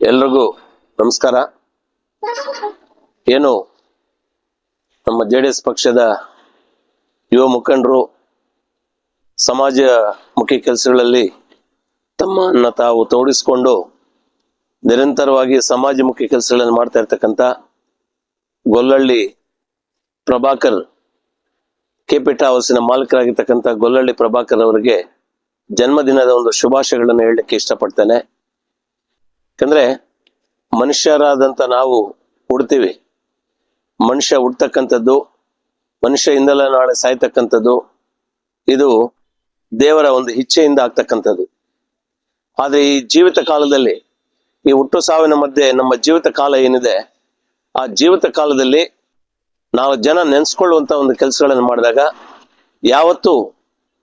ಎಲ್ರಿಗೂ ನಮಸ್ಕಾರ. ಏನು ನಮ್ಮ ಜೆ ಡಿ ಎಸ್ ಪಕ್ಷದ ಯುವ ಮುಖಂಡರು, ಸಮಾಜ ಮುಖಿ ಕೆಲಸಗಳಲ್ಲಿ ತಮ್ಮನ್ನು ತಾವು ತೋಡಿಸಿಕೊಂಡು ನಿರಂತರವಾಗಿ ಸಮಾಜಮುಖಿ ಕೆಲಸಗಳನ್ನು ಮಾಡ್ತಾ ಇರ್ತಕ್ಕಂಥ ಗೊಲ್ಲಳ್ಳಿ ಪ್ರಭಾಕರ್ ಕೆಪಿಟ ಹೌಸಿನ ಮಾಲೀಕರಾಗಿರ್ತಕ್ಕಂಥ ಗೊಲ್ಲಳ್ಳಿ ಪ್ರಭಾಕರ್ ಅವರಿಗೆ ಜನ್ಮದಿನದ ಒಂದು ಶುಭಾಶಯಗಳನ್ನು ಹೇಳಲಿಕ್ಕೆ ಇಷ್ಟಪಡ್ತೇನೆ. ಯಾಕಂದ್ರೆ ಮನುಷ್ಯರಾದಂಥ ನಾವು ಹುಡ್ತೀವಿ. ಮನುಷ್ಯ ಹುಡ್ತಕ್ಕಂಥದ್ದು, ಮನುಷ್ಯ ಇಂದಲ ನಾಳೆ ಸಾಯ್ತಕ್ಕಂಥದ್ದು, ಇದು ದೇವರ ಒಂದು ಇಚ್ಛೆಯಿಂದ ಆಗ್ತಕ್ಕಂಥದ್ದು. ಆದರೆ ಈ ಜೀವಿತ ಕಾಲದಲ್ಲಿ, ಈ ಹುಟ್ಟು ಸಾವಿನ ಮಧ್ಯೆ ನಮ್ಮ ಜೀವಿತ ಕಾಲ ಏನಿದೆ, ಆ ಜೀವಿತ ಕಾಲದಲ್ಲಿ ನಾವು ಜನ ನೆನೆಸ್ಕೊಳ್ಳುವಂತ ಒಂದು ಕೆಲಸಗಳನ್ನು ಮಾಡಿದಾಗ ಯಾವತ್ತೂ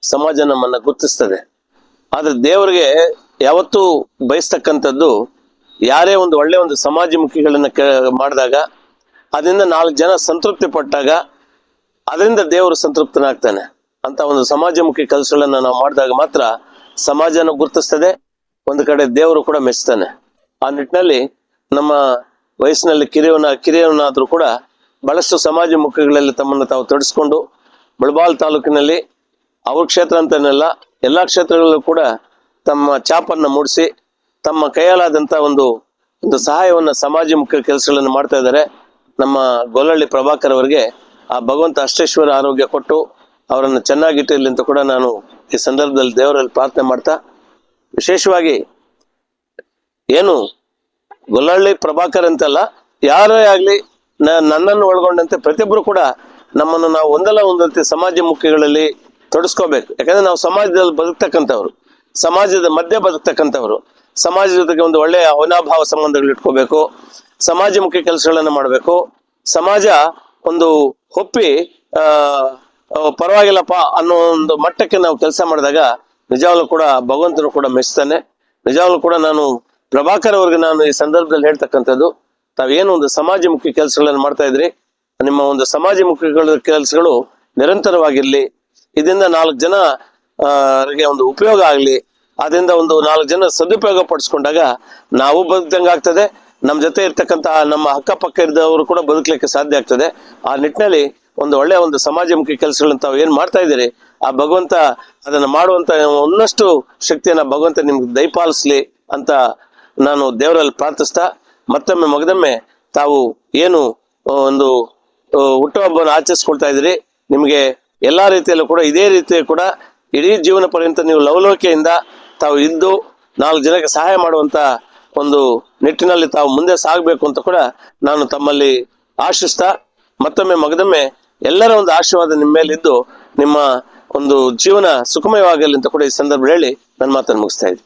ಸಮಾಜ ನಮ್ಮನ್ನ ಗುರುತಿಸ್ತದೆ. ಆದ್ರೆ ದೇವರಿಗೆ ಯಾವತ್ತೂ ಬಯಸ್ತಕ್ಕಂಥದ್ದು ಯಾರೇ ಒಂದು ಒಳ್ಳೆ ಒಂದು ಸಮಾಜಮುಖಿಗಳನ್ನ ಮಾಡಿದಾಗ, ಅದರಿಂದ ನಾಲ್ಕು ಜನ ಸಂತೃಪ್ತಿ ಪಟ್ಟಾಗ ಅದರಿಂದ ದೇವರು ಸಂತೃಪ್ತನಾಗ್ತಾನೆ. ಅಂತ ಒಂದು ಸಮಾಜಮುಖಿ ಕೆಲಸಗಳನ್ನ ನಾವು ಮಾಡಿದಾಗ ಮಾತ್ರ ಸಮಾಜನ ಗುರುತಿಸ್ತದೆ, ಒಂದು ಕಡೆ ದೇವರು ಕೂಡ ಮೆಚ್ತಾನೆ. ಆ ನಿಟ್ಟಿನಲ್ಲಿ ನಮ್ಮ ವಯಸ್ಸಿನಲ್ಲಿ ಕಿರಿಯವನ ಕಿರಿಯವನಾದರೂ ಕೂಡ ಬಹಳಷ್ಟು ಸಮಾಜಮುಖಿಗಳಲ್ಲಿ ತಮ್ಮನ್ನು ತಾವು ತೊಡಸ್ಕೊಂಡು ಮುಳಬಾಲ್ ತಾಲೂಕಿನಲ್ಲಿ ಅವ್ರ ಕ್ಷೇತ್ರ ಅಂತನೆಲ್ಲ, ಎಲ್ಲ ಕ್ಷೇತ್ರಗಳಲ್ಲೂ ಕೂಡ ತಮ್ಮ ಚಾಪನ್ನು ಮೂಡಿಸಿ ತಮ್ಮ ಕೈಯಲ್ಲಾದಂಥ ಒಂದು ಒಂದು ಸಹಾಯವನ್ನ ಸಮಾಜಮುಖಿ ಕೆಲಸಗಳನ್ನು ಮಾಡ್ತಾ ಇದ್ದಾರೆ. ನಮ್ಮ ಗೊಲ್ಲಳ್ಳಿ ಪ್ರಭಾಕರ್ ಅವರಿಗೆ ಆ ಭಗವಂತ ಅಷ್ಟೇಶ್ವರ ಆರೋಗ್ಯ ಕೊಟ್ಟು ಅವರನ್ನು ಚೆನ್ನಾಗಿಟ್ಟಿರಲಿ ಅಂತ ಕೂಡ ನಾನು ಈ ಸಂದರ್ಭದಲ್ಲಿ ದೇವರಲ್ಲಿ ಪ್ರಾರ್ಥನೆ ಮಾಡ್ತಾ, ವಿಶೇಷವಾಗಿ ಏನು ಗೊಲ್ಲಳ್ಳಿ ಪ್ರಭಾಕರ್ ಅಂತಲ್ಲ, ಯಾರೇ ಆಗ್ಲಿ ನನ್ನನ್ನು ಒಳಗೊಂಡಂತೆ ಪ್ರತಿಯೊಬ್ಬರು ಕೂಡ ನಮ್ಮನ್ನು ನಾವು ಒಂದಲ್ಲ ಒಂದಂತೆ ಸಮಾಜ ಸಮಾಜಮುಖಿಗಳಲ್ಲಿ ತೊಡಸ್ಕೋಬೇಕು. ಯಾಕಂದ್ರೆ ನಾವು ಸಮಾಜದಲ್ಲಿ ಬದುಕ್ತಕ್ಕಂಥವ್ರು, ಸಮಾಜದ ಮಧ್ಯೆ ಬದುಕ್ತಕ್ಕಂಥವ್ರು. ಸಮಾಜದ ಜೊತೆಗೆ ಒಂದು ಒಳ್ಳೆಯ ಅವನಾಭಾವ ಸಂಬಂಧಗಳು ಇಟ್ಕೋಬೇಕು ಸಮಾಜಮುಖಿ ಕೆಲಸಗಳನ್ನು ಮಾಡಬೇಕು. ಸಮಾಜ ಒಂದು ಒಪ್ಪಿ, ಆ ಪರವಾಗಿಲ್ಲಪ್ಪ ಅನ್ನೋ ಒಂದು ಮಟ್ಟಕ್ಕೆ ನಾವು ಕೆಲಸ ಮಾಡಿದಾಗ ನಿಜವಾಗ್ಲೂ ಕೂಡ ಭಗವಂತನು ಕೂಡ ಮೆಚ್ತಾನೆ. ನಿಜವಾಗ್ಲೂ ಕೂಡ ನಾನು ಪ್ರಭಾಕರ್ ಅವ್ರಿಗೆ ನಾನು ಈ ಸಂದರ್ಭದಲ್ಲಿ ಹೇಳ್ತಕ್ಕಂಥದ್ದು ತಾವೇನು ಒಂದು ಸಮಾಜಮುಖಿ ಕೆಲಸಗಳನ್ನು ಮಾಡ್ತಾ ಇದ್ರಿ, ನಿಮ್ಮ ಒಂದು ಸಮಾಜಮುಖಿಗಳ ಕೆಲಸಗಳು ನಿರಂತರವಾಗಿರ್ಲಿ, ಇದರಿಂದ ನಾಲ್ಕು ಜನ ಒಂದು ಉಪಯೋಗ ಆಗಲಿ ಅದರಿಂದ ಒಂದು ನಾಲ್ಕು ಜನ ಸದುಪಯೋಗ ಪಡಿಸ್ಕೊಂಡಾಗ ನಾವು ಬದುಕ್ದಂಗೆ ಆಗ್ತದೆ. ನಮ್ಮ ಜೊತೆ ಇರ್ತಕ್ಕಂತಹ ನಮ್ಮ ಅಕ್ಕಪಕ್ಕ ಇದ್ದವರು ಕೂಡ ಬದುಕಲಿಕ್ಕೆ ಸಾಧ್ಯ ಆಗ್ತದೆ. ಆ ನಿಟ್ಟಿನಲ್ಲಿ ಒಂದು ಒಳ್ಳೆಯ ಒಂದು ಸಮಾಜಮುಖಿ ಕೆಲಸಗಳನ್ನ ತಾವು ಏನು ಮಾಡ್ತಾ ಇದ್ದೀರಿ, ಆ ಭಗವಂತ ಅದನ್ನು ಮಾಡುವಂತ ಒಂದಷ್ಟು ಶಕ್ತಿಯನ್ನ ಭಗವಂತ ನಿಮ್ಗೆ ದಯಪಾಲಿಸ್ಲಿ ಅಂತ ನಾನು ದೇವರಲ್ಲಿ ಪ್ರಾರ್ಥಿಸ್ತಾ, ಮತ್ತೊಮ್ಮೆ ಮಗದೊಮ್ಮೆ ತಾವು ಏನು ಒಂದು ಹುಟ್ಟುಹಬ್ಬವನ್ನು ಆಚರಿಸ್ಕೊಳ್ತಾ ಇದ್ದೀರಿ, ನಿಮಗೆ ಎಲ್ಲಾ ರೀತಿಯಲ್ಲೂ ಕೂಡ ಇದೇ ರೀತಿ ಕೂಡ ಇಡೀ ಜೀವನ ಪರ್ಯಂತ ನೀವು ಲವಲವಿಕೆಯಿಂದ ತಾವು ಇದ್ದು ನಾಲ್ಕು ಜನಕ್ಕೆ ಸಹಾಯ ಮಾಡುವಂತ ಒಂದು ನಿಟ್ಟಿನಲ್ಲಿ ತಾವು ಮುಂದೆ ಸಾಗಬೇಕು ಅಂತ ಕೂಡ ನಾನು ತಮ್ಮಲ್ಲಿ ಆಶಿಸ್ತಾ, ಮತ್ತೊಮ್ಮೆ ಮಗದೊಮ್ಮೆ ಎಲ್ಲರ ಒಂದು ಆಶೀರ್ವಾದ ನಿಮ್ಮ ಮೇಲೆ ಇದ್ದು ನಿಮ್ಮ ಒಂದು ಜೀವನ ಸುಖಮಯವಾಗಲಿ ಅಂತ ಕೂಡ ಈ ಸಂದರ್ಭ ಹೇಳಿ ನನ್ನ ಮಾತನ್ನು ಮುಗಿಸ್ತಾ ಇದ್ದೀನಿ.